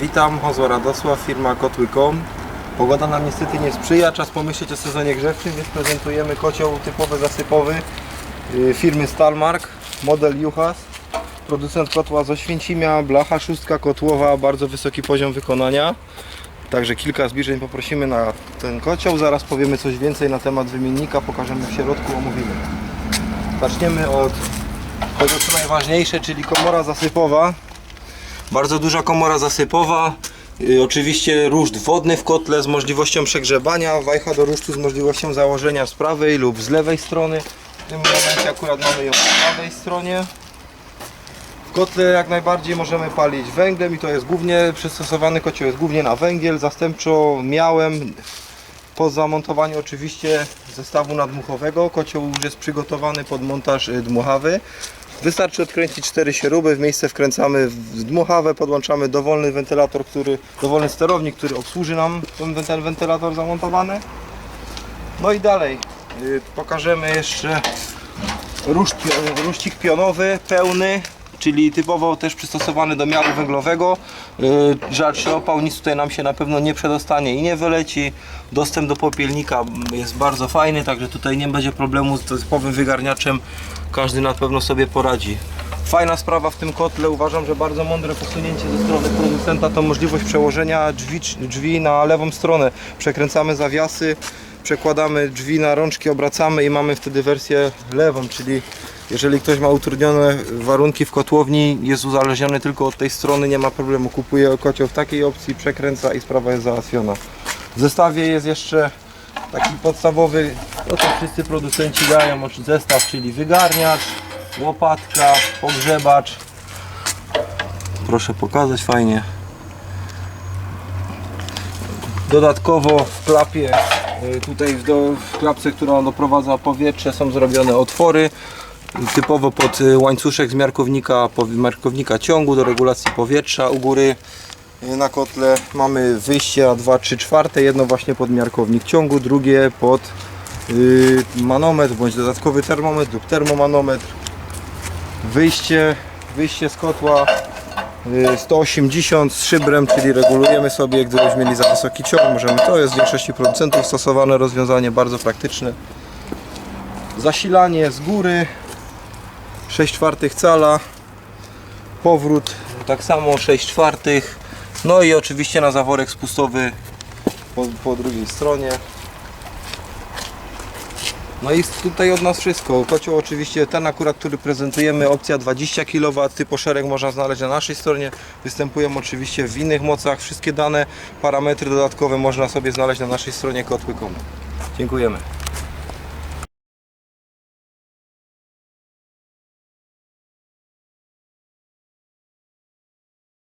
Witam, Hozo Radosław, firma Kotły.com. Pogoda nam niestety nie sprzyja, czas pomyśleć o sezonie grzewczym, więc prezentujemy kocioł typowy zasypowy y, firmy Stalmark, model Juchas. Producent kotła z Oświęcimia, blacha szóstka kotłowa, bardzo wysoki poziom wykonania. Także kilka zbliżeń poprosimy na ten kocioł, zaraz powiemy coś więcej na temat wymiennika, pokażemy w środku, omówimy. Zaczniemy od tego co najważniejsze, czyli komora zasypowa. Bardzo duża komora zasypowa. Y, oczywiście ruszt wodny w kotle z możliwością przegrzebania, wajcha do rusztu z możliwością założenia z prawej lub z lewej strony. W tym momencie akurat mamy ją po prawej stronie. W kotle jak najbardziej możemy palić węglem i to jest głównie przystosowany kocioł jest głównie na węgiel. Zastępczo miałem po zamontowaniu oczywiście zestawu nadmuchowego. Kocioł już jest przygotowany pod montaż y, dmuchawy. Wystarczy odkręcić cztery śruby, w miejsce wkręcamy dmuchawę, podłączamy dowolny wentylator, który, dowolny sterownik, który obsłuży nam ten wentyl- wentylator zamontowany. No i dalej y, pokażemy jeszcze ruszt, ruszcik pionowy, pełny, czyli typowo też przystosowany do miaru węglowego. Yy, Rzadszy opał, nic tutaj nam się na pewno nie przedostanie i nie wyleci. Dostęp do popielnika jest bardzo fajny, także tutaj nie będzie problemu z typowym wygarniaczem. Każdy na pewno sobie poradzi. Fajna sprawa w tym kotle, uważam, że bardzo mądre posunięcie ze strony producenta to możliwość przełożenia drzwi, drzwi na lewą stronę. Przekręcamy zawiasy, przekładamy drzwi na rączki, obracamy i mamy wtedy wersję lewą, czyli jeżeli ktoś ma utrudnione warunki w kotłowni, jest uzależniony tylko od tej strony, nie ma problemu, kupuje kocioł w takiej opcji, przekręca i sprawa jest załatwiona. W zestawie jest jeszcze taki podstawowy, to co wszyscy producenci dają, zestaw, czyli wygarniacz, łopatka, pogrzebacz. Proszę pokazać fajnie. Dodatkowo w klapie, tutaj w, do, w klapce, która doprowadza powietrze, są zrobione otwory. Typowo pod y, łańcuszek z miarkownika, miarkownika ciągu do regulacji powietrza u góry. Y, Na kotle mamy wyjście na 2 3 czwarte, jedno właśnie pod miarkownik ciągu, drugie pod manometr bądź dodatkowy termometr lub termomanometr. Wyjście, wyjście z kotła 180 z szybrem, czyli regulujemy sobie, gdybyśmy mieli za wysoki ciąg, możemy, to jest w większości producentów stosowane rozwiązanie, bardzo praktyczne. Zasilanie z góry, 6 czwartych cala, powrót tak samo 6 czwartych, no i oczywiście na zaworek spustowy po, po drugiej stronie. No i tutaj od nas wszystko. Kocioł oczywiście ten akurat, który prezentujemy, opcja 20 kW, typu szereg można znaleźć na naszej stronie. Występują oczywiście w innych mocach. Wszystkie dane, parametry dodatkowe można sobie znaleźć na naszej stronie kotły.com. Dziękujemy.